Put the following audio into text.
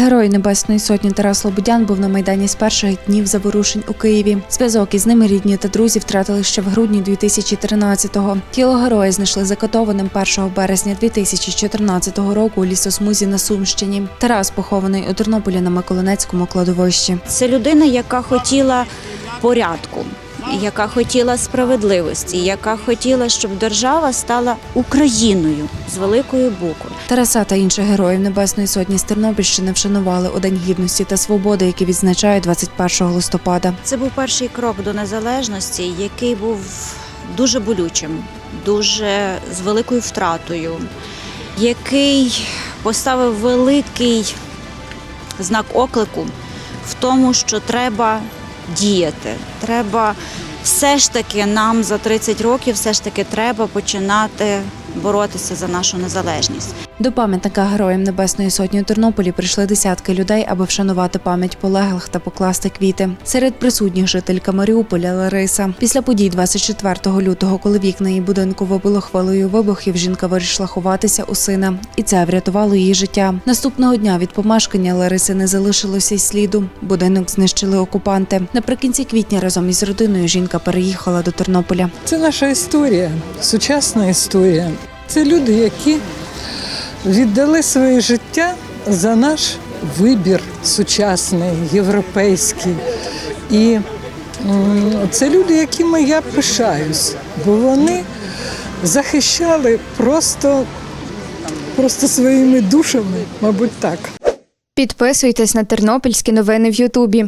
Герой Небесної Сотні Тарас Лободян був на майдані з перших днів заворушень у Києві. Зв'язок із ними рідні та друзі втратили ще в грудні 2013-го. Тіло героя знайшли закатованим 1 березня 2014 року у лісосмузі на Сумщині. Тарас похований у Тернополі на Миколинецькому кладовищі. Це людина, яка хотіла порядку, яка хотіла справедливості, яка хотіла, щоб держава стала Україною з великої букви. Тараса та інших героїв Небесної Сотні з Тернопільщини вшанували у День гідності та свободи, який відзначають 21 листопада. Це був перший крок до незалежності, який був дуже болючим, дуже з великою втратою, який поставив великий знак оклику в тому, що треба діяти. Треба все ж таки нам за 30 років, все ж таки треба починати боротися за нашу незалежність. До пам'ятника героям Небесної Сотні у Тернополі прийшли десятки людей, аби вшанувати пам'ять полеглих та покласти квіти. Серед присутніх жителька Маріуполя Лариса. Після подій 24 лютого, коли вікна її будинку вибило хвилею вибухів, жінка вирішила ховатися у сина, і це врятувало її життя. Наступного дня від помешкання Лариси не залишилося й сліду. Будинок знищили окупанти. Наприкінці квітня разом із родиною жінка переїхала до Тернополя. Це наша історія, сучасна історія. Це люди, які віддали своє життя за наш вибір сучасний, європейський. І це люди, якими я пишаюсь, бо вони захищали просто, просто своїми душами, мабуть, так. Підписуйтесь на тернопільські новини в Ютубі.